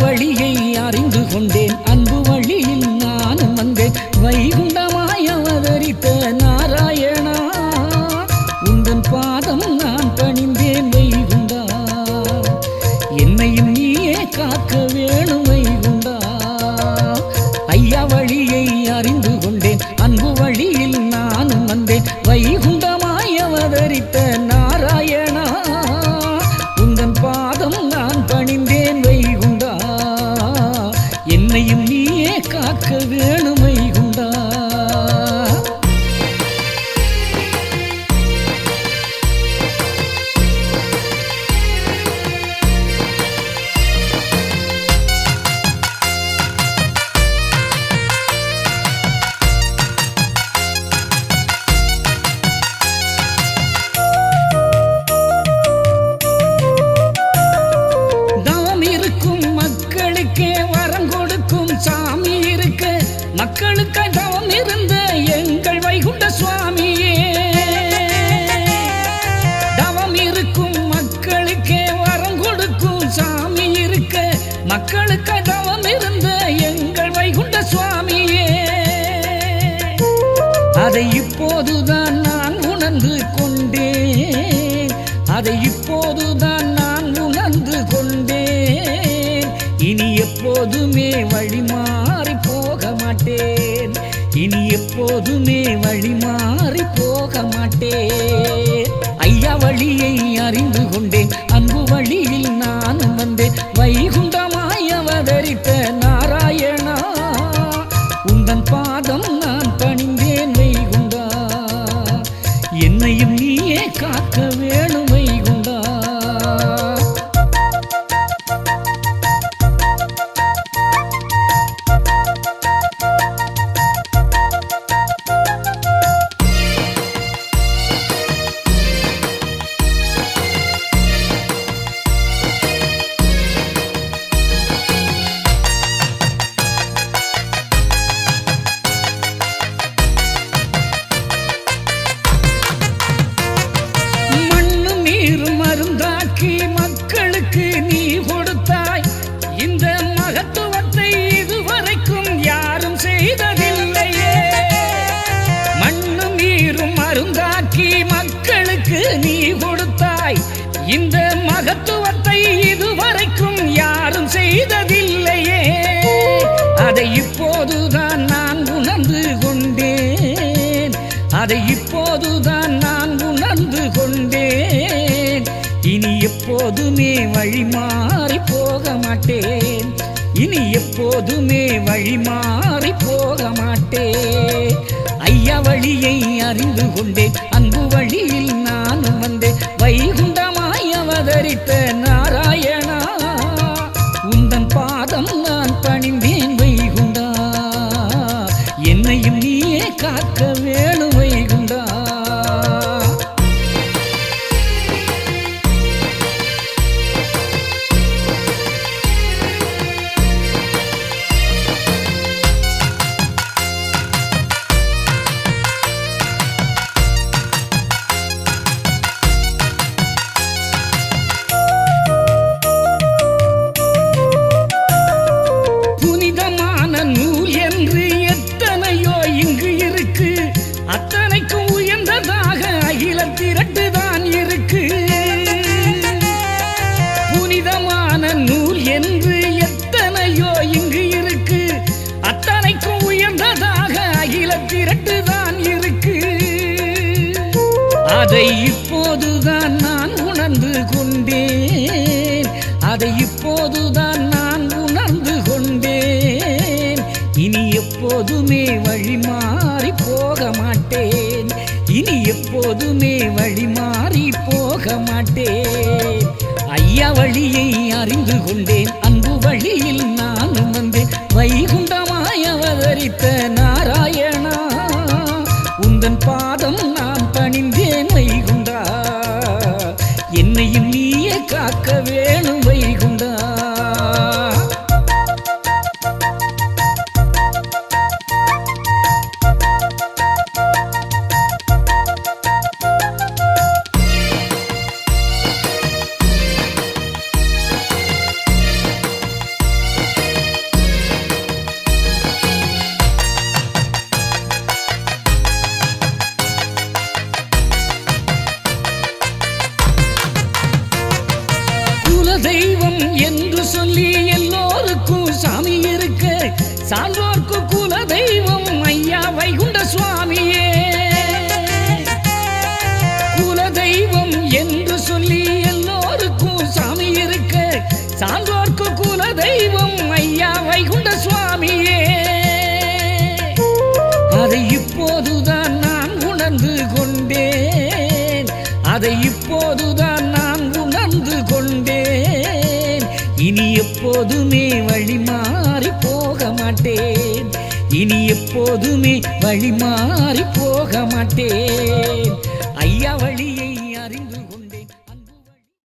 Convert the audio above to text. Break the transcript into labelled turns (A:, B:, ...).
A: வழியை அறிந்து கொண்டேன். அன்பு வழி நீயே காக்க வேணுமை உண்டா? அதை இப்போதுதான் நான் உணர்ந்து கொண்டேன். அதை இப்போதுதான் நான் உணர்ந்து கொண்டேன். இனி எப்போதுமே வழி மாறி போக மாட்டேன். இனி எப்போதுமே வழி மாறி போக மாட்டேன். ஐயா வழியை அறிந்து கொண்டேன். அன்பு வழியில் நானும் வந்தேன். வைகுண்ட இப்போதுதான் நான் உணர்ந்து கொண்டேன். அதை இப்போதுதான் நான் உணர்ந்து கொண்டேன். இனி எப்போதுமே வழி மாறி போக மாட்டேன். இனி எப்போதுமே வழி மாறி போக மாட்டேன். ஐயா வழியை அறிந்து கொண்டேன். அன்பு வழி அதை இப்போதுதான் நான் உணர்ந்து கொண்டேன். அதை இப்போதுதான் நான் உணர்ந்து கொண்டேன். இனி எப்போதுமே வழி மாறி போக மாட்டேன். இனி எப்போதுமே வழி மாறி போக மாட்டேன். ஐயா வழியை அறிந்து கொண்டேன். அன்பு வழியில் நானும் வந்தேன் வைகுண்டமாய் அவதரித்த சான்றோர்க்கு குல தெய்வம் ஐயா வைகுண்ட சுவாமியே. எப்போதுமே வழி மாறி போக மாட்டேன். இனி எப்போதுமே வழி மாறி போக மாட்டேன். ஐயா வழியை